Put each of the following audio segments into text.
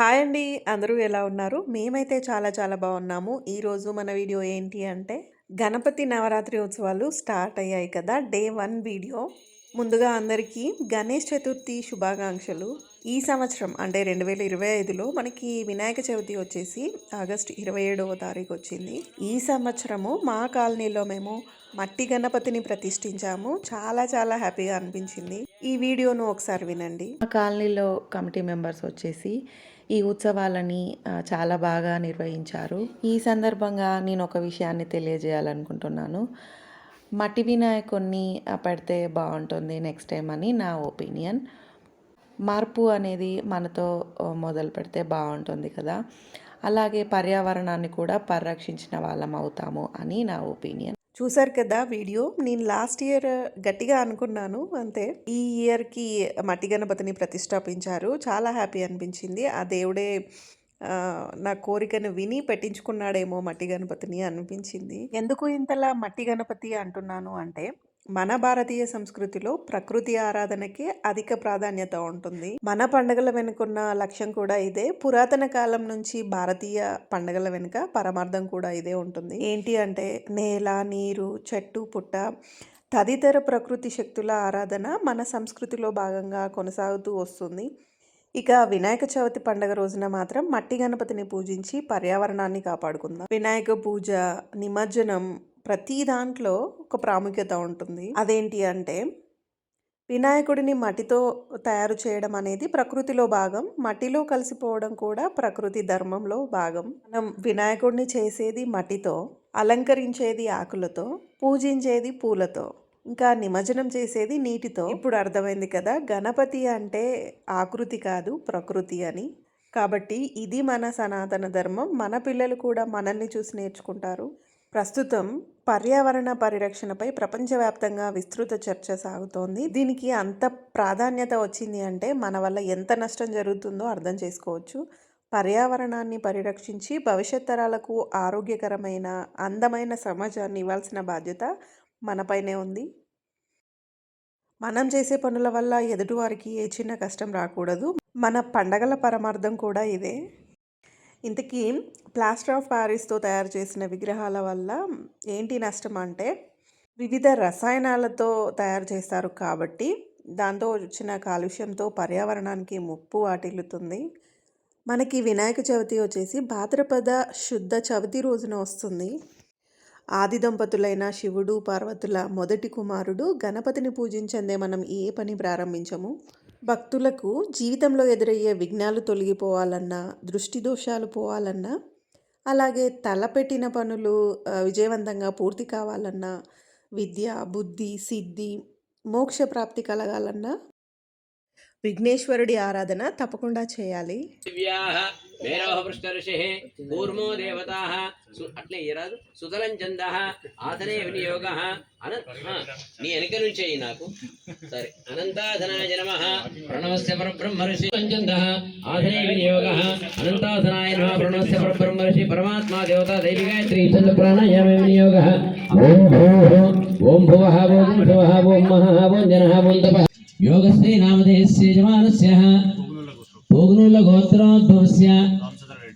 Hi అండి. అందరూ ఎలా ఉన్నారు? మేమైతే చాలా చాలా బాగున్నాము. ఈరోజు మన వీడియో ఏంటి అంటే, గణపతి నవరాత్రి ఉత్సవాలు స్టార్ట్ అయ్యాయి కదా! Day one video. ముందుగా అందరికీ గణేష్ చతుర్థి శుభాకాంక్షలు. ఈ సంవత్సరం అంటే 2025లో మనకి వినాయక చవితి వచ్చేసి ఆగస్ట్ ఇరవై ఏడవ తారీఖు వచ్చింది. ఈ సంవత్సరము మా కాలనీలో మేము మట్టి గణపతిని ప్రతిష్ఠించాము. చాలా చాలా హ్యాపీగా అనిపించింది. ఈ వీడియోను ఒకసారి వినండి. మా కాలనీలో కమిటీ మెంబర్స్ వచ్చేసి ఈ ఉత్సవాలని చాలా బాగా నిర్వహించారు. ఈ సందర్భంగా నేను ఒక విషయాన్ని తెలియజేయాలనుకుంటున్నాను. మట్టి వినాయకుడిని పెడితే బాగుంటుంది నెక్స్ట్ టైం అని నా ఒపీనియన్ మార్పు అనేది మనతో మొదలు పెడితే బాగుంటుంది కదా. అలాగే పర్యావరణాన్ని కూడా పరిరక్షించిన వాళ్ళం అవుతాము అని నా ఒపీనియన్ చూసారు కదా వీడియో. నేను లాస్ట్ ఇయర్ గట్టిగా అనుకున్నాను అంతే. ఈ ఇయర్కి మట్టి గణపతిని ప్రతిష్టాపించారు. చాలా హ్యాపీ అనిపించింది. ఆ దేవుడే నా కోరికను విని పెట్టించుకున్నాడేమో మట్టి గణపతిని అనిపించింది. ఎందుకు ఇంతలా మట్టి గణపతి అంటున్నాను అంటే మన భారతీయ సంస్కృతిలో ప్రకృతి ఆరాధనకి అధిక ప్రాధాన్యత ఉంటుంది. మన పండుగల వెనుకున్న లక్ష్యం కూడా ఇదే. పురాతన కాలం నుంచి భారతీయ పండుగల వెనుక పరమార్థం కూడా ఇదే ఉంటుంది. ఏంటి అంటే నేల నీరు చెట్టు పుట్ట తదితర ప్రకృతి శక్తుల ఆరాధన మన సంస్కృతిలో భాగంగా కొనసాగుతూ వస్తుంది. ఇక వినాయక చవితి పండుగ రోజున మాత్రం మట్టి గణపతిని పూజించి పర్యావరణాన్ని కాపాడుకుందాం. వినాయక పూజ నిమజ్జనం ప్రతి దాంట్లో ఒక ప్రాముఖ్యత ఉంటుంది. అదేంటి అంటే వినాయకుడిని మట్టితో తయారు చేయడం అనేది ప్రకృతిలో భాగం. మట్టిలో కలిసిపోవడం కూడా ప్రకృతి ధర్మంలో భాగం. మనం వినాయకుడిని చేసేది మట్టితో అలంకరించేది ఆకులతో పూజించేది పూలతో ఇంకా నిమజ్జనం చేసేది నీటితో. ఇప్పుడు అర్థమైంది కదా గణపతి అంటే ఆకృతి కాదు ప్రకృతి అని. కాబట్టి ఇది మన సనాతన ధర్మం. మన పిల్లలు కూడా మనల్ని చూసి నేర్చుకుంటారు. ప్రస్తుతం పర్యావరణ పరిరక్షణపై ప్రపంచవ్యాప్తంగా విస్తృత చర్చ సాగుతోంది. దీనికి అంత ప్రాధాన్యత వచ్చింది అంటే మన వల్ల ఎంత నష్టం జరుగుతుందో అర్థం చేసుకోవచ్చు. పర్యావరణాన్ని పరిరక్షించి భవిష్యత్ తరాలకు ఆరోగ్యకరమైన అందమైన సమాజాన్ని ఇవ్వాల్సిన బాధ్యత మనపైనే ఉంది. మనం చేసే పనుల వల్ల ఎదుటివారికి ఏ చిన్న కష్టం రాకూడదు. మన పండగల పరమార్థం కూడా ఇదే. ఇంతకీ ప్లాస్టర్ ఆఫ్ ప్యారిస్తో తయారు చేసిన విగ్రహాల వల్ల ఏంటి నష్టం అంటే వివిధ రసాయనాలతో తయారు చేస్తారు కాబట్టి దాంతో వచ్చిన కాలుష్యంతో పర్యావరణానికి ముప్పు వాటిల్లుతుంది. మనకి వినాయక చవితి వచ్చేసి భాద్రపద శుద్ధ చవితి రోజున వస్తుంది. ఆది దంపతులైన శివుడు పార్వతుల మొదటి కుమారుడు గణపతిని పూజించందే మనం ఏ పని ప్రారంభించము? భక్తులకు జీవితంలో ఎదురయ్యే విఘ్నాలు తొలగిపోవాలన్నా దృష్టి దోషాలు పోవాలన్నా అలాగే తలపెట్టిన పనులు విజయవంతంగా పూర్తి కావాలన్నా విద్య బుద్ధి సిద్ధి మోక్ష ప్రాప్తి కలగాలన్నా విఘ్నేశ్వరుడి ఆరాధన తప్పకుండా చేయాలి. దివ్యాః మేరోహ కూర్మో దేవతాः అట్లే ఇరాదు సుతలం చందః ఆసనే వినియోగः నీ వెనక నుంచి నాకు. సరే. ప్రణవస్య ఆసనే ప్రణవస్య పరమాత్మా ప్రాణాయామ ఓం ఓం ఓం ఓం ఓం ఓం యోగశ్రీ నామధేయస్య యజమానస్య పోగునుల గోత్రోద్భవస్య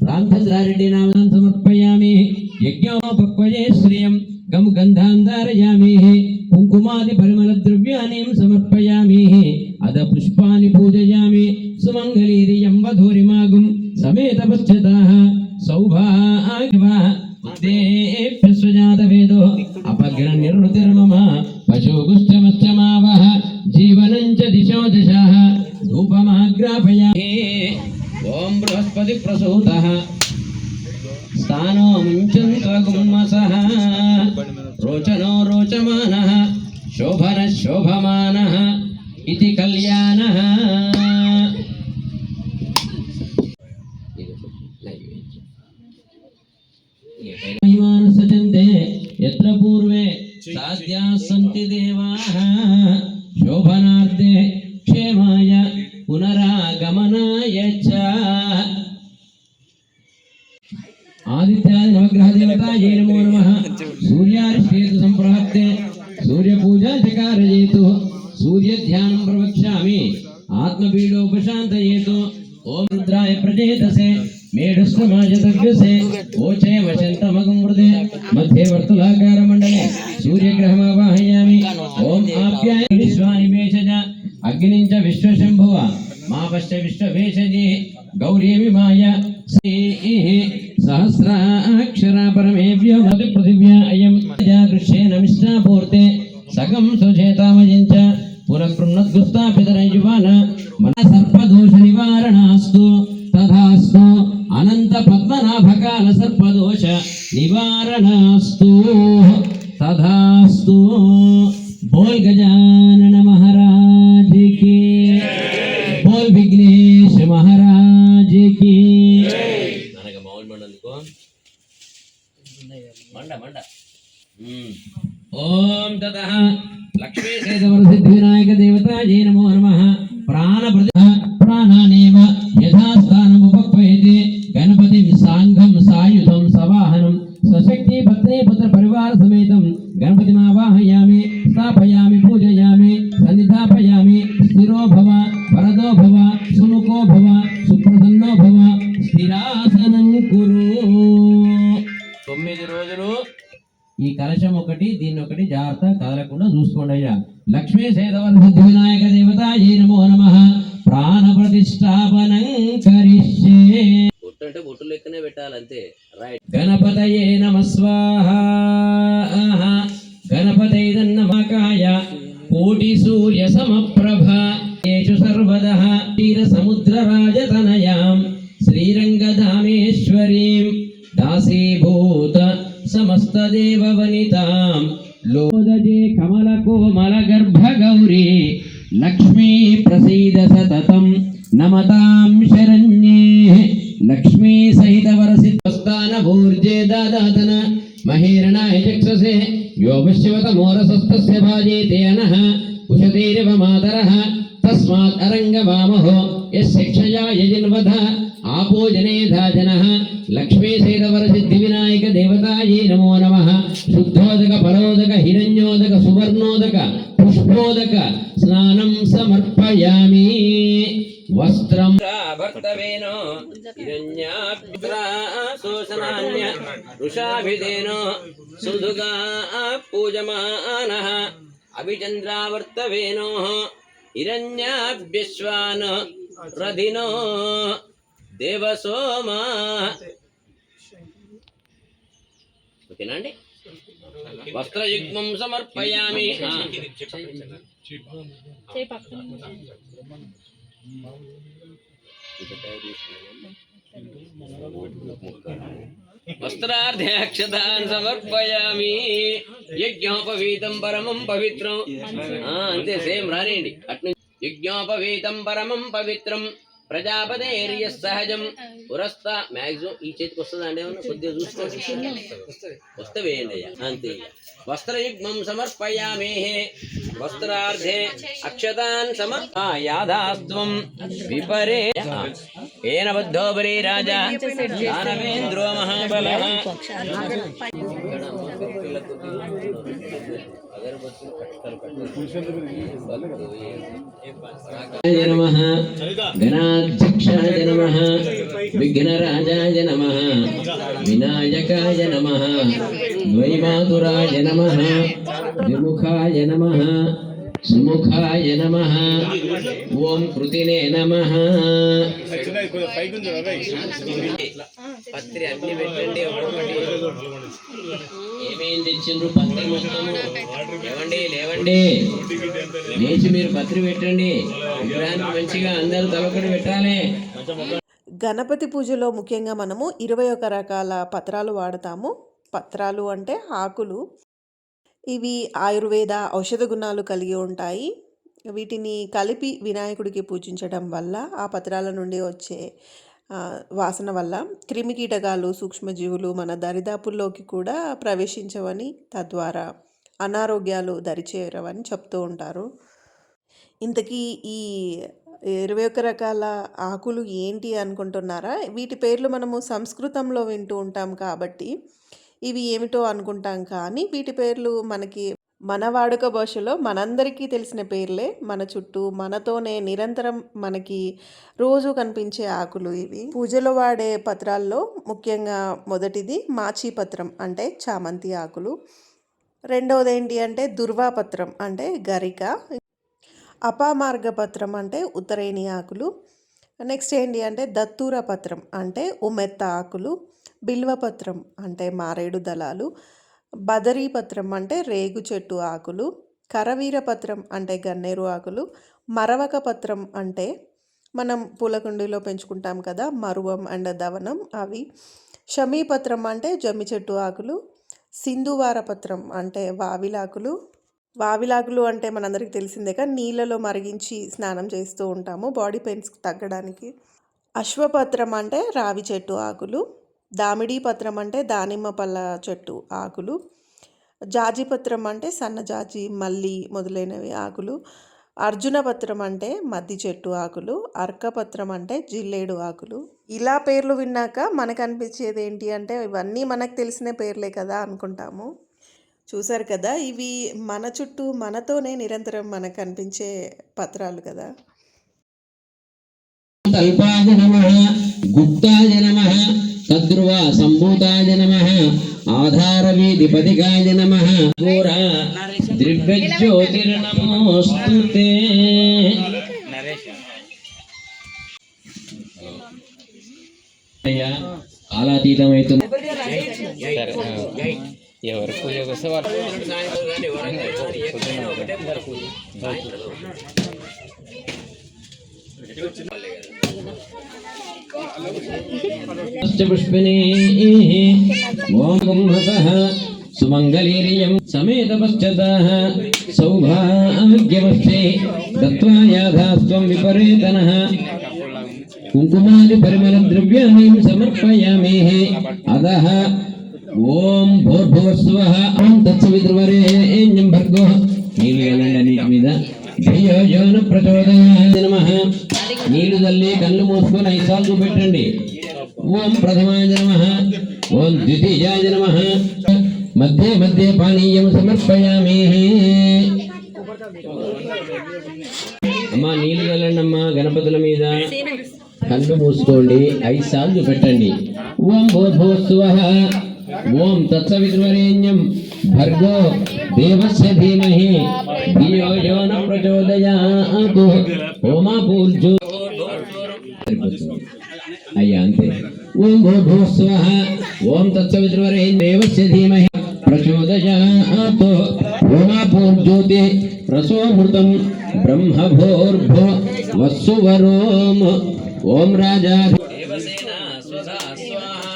రామచంద్రారెడ్డి నామం సమర్పయామి యజ్ఞోపక్వయే శ్రియం గం గంధాంధారయామి కుంకుమాది పరిమళ ద్రవ్యాన్ని సమర్పయామి అద పుష్పాన్ని పూజయామి సుమంగళీరియం వధూరిమాగుం సమేత పశ్చతాః సౌభాగ్యవా ఉద్దేభ్య స్థానో ముంచంత్వగుమ్మసః రోచనో రోచమాన శోభన శోభమాన ఇది కళ్యాణ సూర్యారిష్టేతు సంప్రహత్తే సూర్యపూజా చకారయేతు సూర్యధ్యానం ప్రవక్ష్యామి ఆత్మపీడోపశాంతయేతు ఓం రుద్రాయ ప్రజేతసే మేఢుస్తమాజ తగ్గుసే ఓచే వశంతమగం మృదే మధ్య వర్తులాకార మండలే సూర్యగ్రహమావాహయామి ఓం ఆప్యాయ విశ్వాని వేషజ అగ్నించ విశ్వశంభువ మాపశ్చ విశ్వవేషజే గౌరీమి మాయ సహస్రాక్షర పరమేభ్యో మతి పృథివ్యా అయం దృశ్యేన మిష్టాపూర్తే సగం సుచేతామయంచ పునఃపృన్నద్గుస్తాపితరయువాన మన సర్పదోష నివారణాస్తు తథాస్తు అనంత పద్మనాభకాల సర్పదోష నివారణాస్తు తథాస్తు బోల్ గజానన ఓం లక్ష్మీ సేదవర సిద్ధి వినాయక దేవతాయే నమో నమః ప్రాణ ప్రాణానేవ యథా ప్రతిష్టాపనం కరిష్యే బొట్టు అంటే బొట్టు లెక్కనే పెట్టాలంతే. రైట్ గణపతయే భూర్జే దాదాతన మహేరణాయ చక్షసే యోగశివత మోరసస్తస్య భాజేతే అనః ఉషతేరివ మాతరః తస్మాత్ అరంగవామహో యశిక్షయా యజిన్వధ ఆపో జనేధా లక్ష్మీ సేదవర సిద్ధి వినాయక దేవతాయే నమో నమః శుద్ధోదక పరోదక హిరణ్యోదక సువర్ణోదక పుష్పోదక స్నానం సమర్పయామి వస్త్రం భర్తవేనో హిరణ్యాశోషనాన్య వృషాభిధేనో సుదుగా పూజమానః అభిచంద్రావర్తవేనో హిరణ్యాభ్యశ్వాన్ రధినో దేవసోమా. ఓకేనా అండి? వస్త్రయుగ్మం సమర్పయామి. ఆ. సమర్పయామి. యజ్ఞోపవీతం పరమం పవిత్రం. అంతే సేమ్ రానేయండి. అటు యజ్ఞోపవీతం పరమం పవిత్రం. ప్రజాపతేర్య సహజం. పురస్త మ్యాక్సిమం ఈ చేతికి వస్తుందా అండి ఏమన్నా? కొద్దిగా చూసుకోండి వస్తే వేయండి అయ్యా అంతే. వస్త్రయుగ్మం సమర్పయామేహే వస్త్రార్థే అక్షతాన్ సమర్పయాధాస్త్వం విపరే. ఏన బద్ధోపరి రాజా. దానవేంద్రో మహాబల. నమ గణాధ్యక్షాయ నమ విఘ్నరాజాయ నమ వినాయకాయ నమ ద్వైమాతురాయ నమ విముఖాయ నమ సుముఖాయ నమ ఓం కృతినే నమ. పత్రి అన్ని పెట్టండి ఒక్కొక్కటి ఏమేం తెచ్చిండ్రు? పత్రి మొత్తము. లేవండి లేవండి. లేచి మీరు పత్రి పెట్టండి. విగ్రహానికి మంచిగా అందరూ తలొకటి పెట్టాలి. గణపతి పూజలో ముఖ్యంగా మనము ఇరవై ఒక రకాల పత్రాలు వాడతాము. పత్రాలు అంటే ఆకులు. ఇవి ఆయుర్వేద ఔషధ గుణాలు కలిగి ఉంటాయి. వీటిని కలిపి వినాయకుడికి పూజించడం వల్ల ఆ పత్రాల నుండి వచ్చే వాసన వల్ల క్రిమికీటకాలు సూక్ష్మజీవులు మన దరిదాపుల్లోకి కూడా ప్రవేశించవని తద్వారా అనారోగ్యాలు దరిచేరవని చెప్తూ ఉంటారు. ఇంతకీ ఈ ఇరవై ఒక్క రకాల ఆకులు ఏంటి అనుకుంటున్నారా? వీటి పేర్లు మనము సంస్కృతంలో వింటూ ఉంటాం కాబట్టి ఇవి ఏమిటో అనుకుంటాం కానీ వీటి పేర్లు మనకి మన వాడుక భాషలో మనందరికీ తెలిసిన పేర్లే మన చుట్టూ మనతోనే నిరంతరం మనకి రోజు కనిపించే ఆకులు ఇవి. పూజలో వాడే పత్రాల్లో ముఖ్యంగా మొదటిది మాచి పత్రం అంటే చామంతి ఆకులు. రెండవది ఏంటి అంటే దుర్వాపత్రం అంటే గరిక. అపామార్గ పత్రం అంటే ఉత్తరేణి ఆకులు. నెక్స్ట్ ఏంటి అంటే దత్తూర పత్రం అంటే ఉమెత్త ఆకులు. బిల్వపత్రం అంటే మారేడు దళాలు. బదరీ పత్రం అంటే రేగు చెట్టు ఆకులు కరవీర పత్రం అంటే గన్నేరు ఆకులు మరవక పత్రం అంటే మనం పూలకుండీలో పెంచుకుంటాం కదా మరువం అండ్ దవనం అవి. షమీపత్రం అంటే జమ్మి చెట్టు ఆకులు సింధువార పత్రం అంటే వావిలాకులు. వావిలాకులు అంటే మనందరికీ తెలిసిందేగా నీళ్ళలో మరిగించి స్నానం చేస్తూ ఉంటాము బాడీ పెయిన్స్ తగ్గడానికి. అశ్వపత్రం అంటే రావి చెట్టు ఆకులు. దామిడి పత్రం అంటే దానిమ్మ పళ్ళ చెట్టు ఆకులు. జాజి పత్రం అంటే సన్నజాజి మల్లి మొదలైనవి ఆకులు. అర్జున పత్రం అంటే మద్ది చెట్టు ఆకులు. అర్కపత్రం అంటే జిల్లేడు ఆకులు. ఇలా పేర్లు విన్నాక మనకు అనిపించేది ఏంటి అంటే ఇవన్నీ మనకు తెలిసిన పేర్లే కదా అనుకుంటాము. చూసారు కదా ఇవి మన చుట్టూ మనతోనే నిరంతరం మనకు కనిపించే పత్రాలు కదా. గుప్తాయ నమ. తద్రువ సంభూతాయ నమ ఆధారవీధిపతికాయ నమ. ఘోర దివ్యజ్యోతిర్నమోస్తు కాలాతీతమైతుంది ఎవరు పూజ వస్తే వాళ్ళు పుష్పిణీ ఓం కుంభసః సుమంగళీర్యం సమేత పశ్చతాః సౌభాగ్యవస్తే దత్వా యాథాస్త్వం విపరేతనః కుంకుమాది పరిమళ ద్రవ్యాన్ని సమర్పయామి అదః ఓం భూర్భువస్వః ఓం తత్సవితుర్వరేణ్యం భర్గో నీళ్ళు వెళ్ళండి అన్నిటి మీద ధియో యోన ప్రచోదయాయ నమః నీళ్ళు తల్లి కళ్ళు మూసుకొని ఐదు సార్లు చూపెట్టండి. ఓం ప్రథమాయ నమః. ఓం ద్వితీయాయ నమః. మధ్య మధ్య పానీయం సమర్పయామి. అమ్మా నీళ్ళు అమ్మా గణపతుల మీద కళ్ళు మూసుకోండి ఐదు సార్లు పెట్టండి ఓం భూర్భువస్సువః ఓం తత్సవితుర్వరేణ్యం భర్గో దేవస్య ధీమహి ధియో యో న ప్రచోదయాత్ హోమా పూర్జో అయ్యా అంతే ఓం భూర్భువస్సువః ఓం తత్సవితుర్వరేణ్యం దేవస్య ధీమహి ప్రచోదయాత్ హోమా పూర్జ్యోతి రసోమృతం బ్రహ్మభోర్భో వస్సువరోం ఓం రాజా దేవసేన స్వధా స్వాహా మాతరో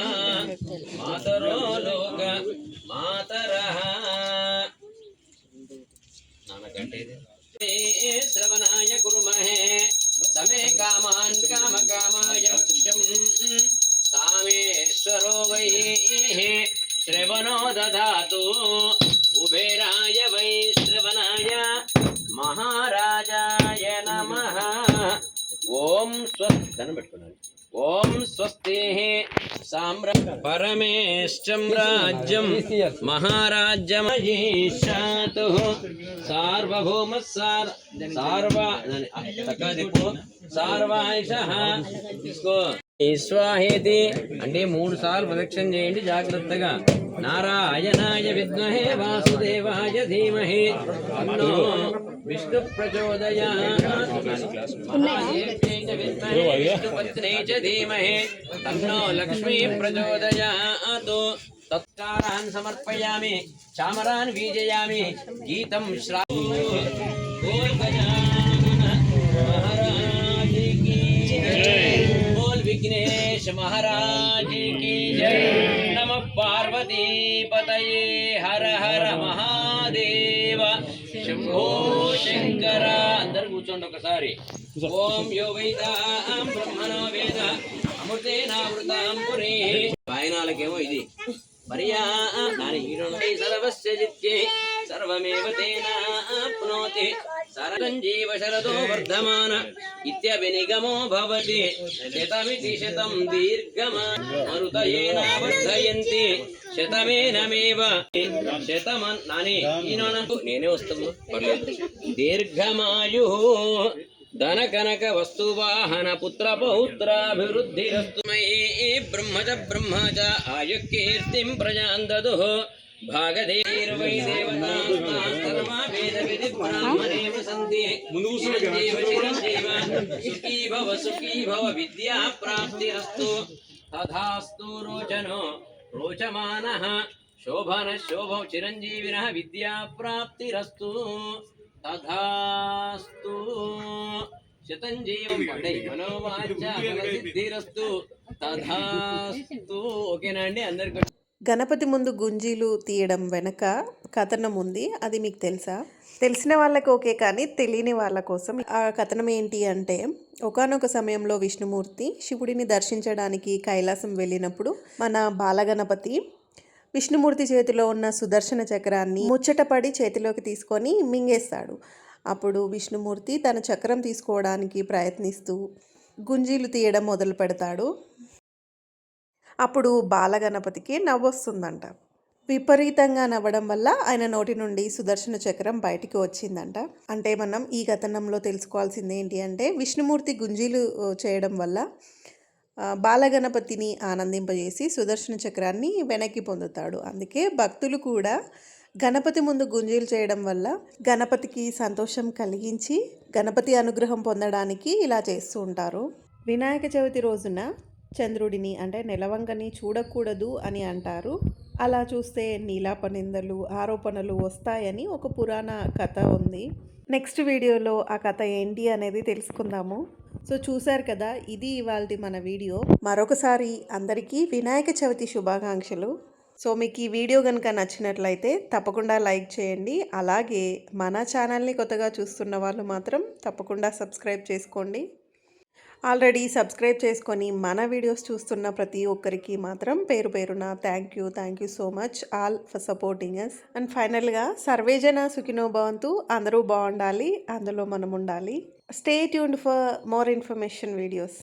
श्रवणाय कुर्महे। तमे कामान् कामकामाय वक्षम् कामेश्वरो वै श्रवणो दधातु। कुबेराय वै श्रवणाय महाराजाय नमः। ॐ स्वस्ति धनं ओम स्वस्ति। పరమేష్టం రాజ్యం. మహారాజ్యమయీషాతు సార్వభౌమ సార్ సార్వ సార్వాయుష తీసుకో ఈశ్వాహేతి. అంటే మూడు సార్లు ప్రదక్షిణ చేయండి జాగ్రత్తగా. నారాయణాయ విద్మహే వాసుదేవాయ ధీమహే. विष्णु प्रचोदया। च धीमहि। तन्नो लक्ष्मी प्रचोदयात् तत्कारान् समर्पयामि। चामरान् वीजयामि। गीतं श्रा विघ्नेश महाराज की जय। नमः पार्वती पतये। हर हर महादेव। శంభో శంకర. అందరు కూర్చోండి ఒకసారి. ఓం యో వైదాం బ్రహ్మణో వేద అమృతేనామృతాం పురే. వాయనాలకేమో ఇది. పర్యా దాని ఈడుండి సర్వస్య జిత్యే సర్వమేవ తేనాప్నోతి సరంజీవ శరదో వర్ధమాన ఇత్యభినిగమో భవతి. శతమితి శతం దీర్ఘమా. మరుతయేన శతమేనమేవ? శతమన్ నాని నేనే వస్తాము దీర్ఘమాయు ధన కనక వస్తు వాహన పుత్ర పౌత్రాభివృద్ధి బ్రహ్మచ బ్రహ్మచ ఆయు కీర్తిం ప్రజాన్ దదు భాగదేర్వై దేవతా సర్వా వేద విధి బ్రాహ్మణేవ సంతి చిరంజీవ చిరంజీవ సుఖీ భవ సుఖీ భవ విద్యా ప్రాప్తిరస్తు తథాస్తు రోచనో రోచమాన. శోభన శోభ చిరంజీవిన విద్యాప్రాప్తిరస్తు. తథాస్తు. శతంజీవం పడై మనోవాచ సిద్ధిరస్తు తథాస్తు. ఓకేనా అండి? అందరికీ గణపతి ముందు గుంజీలు తీయడం వెనక కథనం ఉంది. అది మీకు తెలుసా? తెలిసిన వాళ్ళకి ఓకే కానీ తెలియని వాళ్ళ కోసం ఆ కథనం ఏంటి అంటే ఒకానొక సమయంలో విష్ణుమూర్తి శివుడిని దర్శించడానికి కైలాసం వెళ్ళినప్పుడు మన బాలగణపతి విష్ణుమూర్తి చేతిలో ఉన్న సుదర్శన చక్రాన్ని ముచ్చటపడి చేతిలోకి తీసుకొని మింగేస్తాడు. అప్పుడు విష్ణుమూర్తి తన చక్రం తీసుకోవడానికి ప్రయత్నిస్తూ గుంజీలు తీయడం మొదలు పెడతాడు అప్పుడు బాలగణపతికి నవ్వొస్తుందంట. విపరీతంగా నవ్వడం వల్ల ఆయన నోటి నుండి సుదర్శన చక్రం బయటికి వచ్చిందంట. అంటే మనం ఈ కథనంలో తెలుసుకోవాల్సింది ఏంటి అంటే విష్ణుమూర్తి గుంజీలు చేయడం వల్ల బాలగణపతిని ఆనందింపజేసి సుదర్శన చక్రాన్ని వెనక్కి పొందుతాడు. అందుకే భక్తులు కూడా గణపతి ముందు గుంజీలు చేయడం వల్ల గణపతికి సంతోషం కలిగించి గణపతి అనుగ్రహం పొందడానికి ఇలా చేస్తూ ఉంటారు. వినాయక చవితి రోజున చంద్రుడిని అంటే నెలవంకని చూడకూడదు అని అంటారు. అలా చూస్తే నీలాపనిందలు ఆరోపణలు వస్తాయని ఒక పురాణ కథ ఉంది. నెక్స్ట్ వీడియోలో ఆ కథ ఏంటి అనేది తెలుసుకుందాము. సో చూశారు కదా ఇది ఇవాళ మన వీడియో. మరొకసారి అందరికీ వినాయక చవితి శుభాకాంక్షలు. సో మీకు ఈ వీడియో కనుక నచ్చినట్లయితే తప్పకుండా లైక్ చేయండి. అలాగే మన ఛానల్ని కొత్తగా చూస్తున్న వాళ్ళు మాత్రం తప్పకుండా సబ్స్క్రైబ్ చేసుకోండి. ఆల్రెడీ సబ్స్క్రైబ్ చేసుకొని మన వీడియోస్ చూస్తున్న ప్రతి ఒక్కరికి మాత్రం పేరు పేరున thank you thank you so much all for supporting us and ఫైనల్గా సర్వేజన సుఖినో భవంతు. అందరూ బాగుండాలి అందులో మనం ఉండాలి. Stay tuned for more information videos